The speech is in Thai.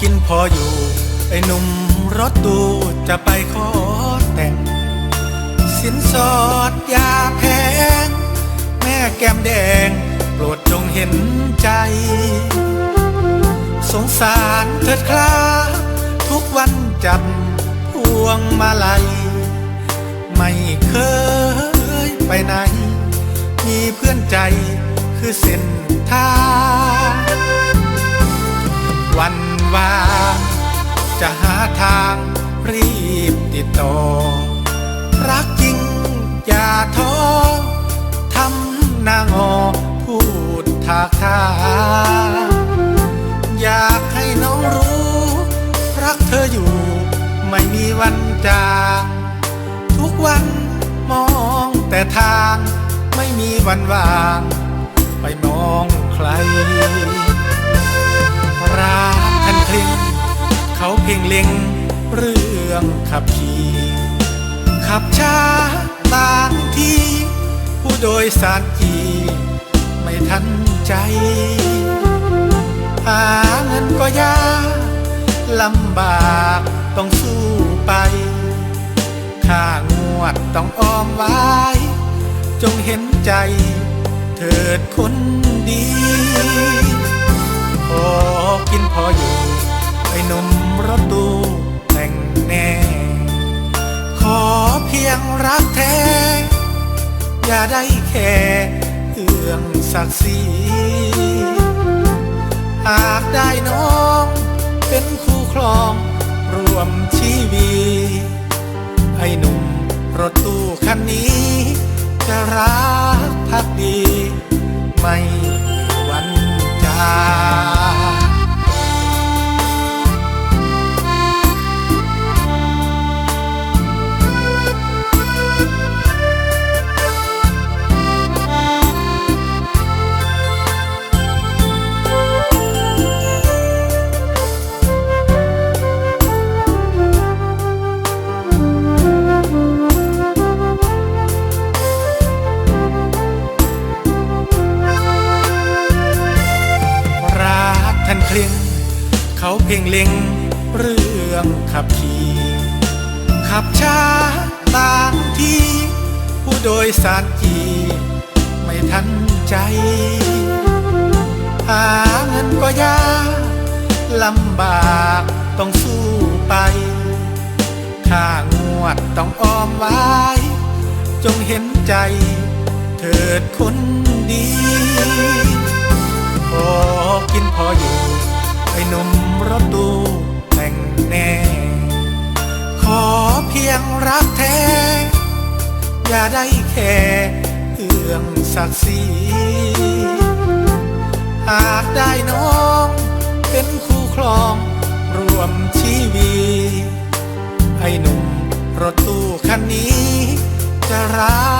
กินพออยู่ ไอ้หนุ่มรถตู้จะไปขอแต่ง สินสอดยาแพง แม่แก้มแดง โปรดจงเห็นใจ สงสารเถิดครับทุกวันจับพวงมาลัย ไม่เคยไปไหน มีเพื่อนใจคือเส้นทางวัน วาง จะหาทางรีบติดต่อ รักจริงอย่าท้อทำนางอพูดถากทางอยากให้น้องรู้ รักเธออยู่ไม่มีวันจางทุกวันมองแต่ทาง ไม่มีวันว่าง ไปมองใคร พ่งเล็งเรื่องขับขี่ขับช้าบางที่ ผู้โดยสารจีไม่ทันใจ หาเงินก็ยากลำบากต้องสู้ไปค่างวดต้องออมไว้ จงเห็นใจ เถิดคนดีพอกินพออยู่ อย่าได้แค่เรื่องศักดิ์ศรีหากได้น้อง เป็นคู่ครองรวมชีวีไอ้หนุ่มรถตู้คันนี้ จะรักพักดี ไม่ เขาเพ่งเล็งเรื่องขับขี่ ขับช้าบางที่ ผู้โดยสารจีไม่ทันใจ หาเงินก็ยากลำบากต้องสู้ไปค่างวดต้องออมไว้ จงเห็นใจเถิดคนดี พอกินพออยู่ ไอ้หนุ่มรถตู้แต่งแน่ ขอเพียงรักแท้ อย่าได้แค่เรื่องศักดิ์ศรีหากได้น้อง เป็นคู่ครองรวมชีวีไอ้หนุ่มรถตู้คันนี้จะรัก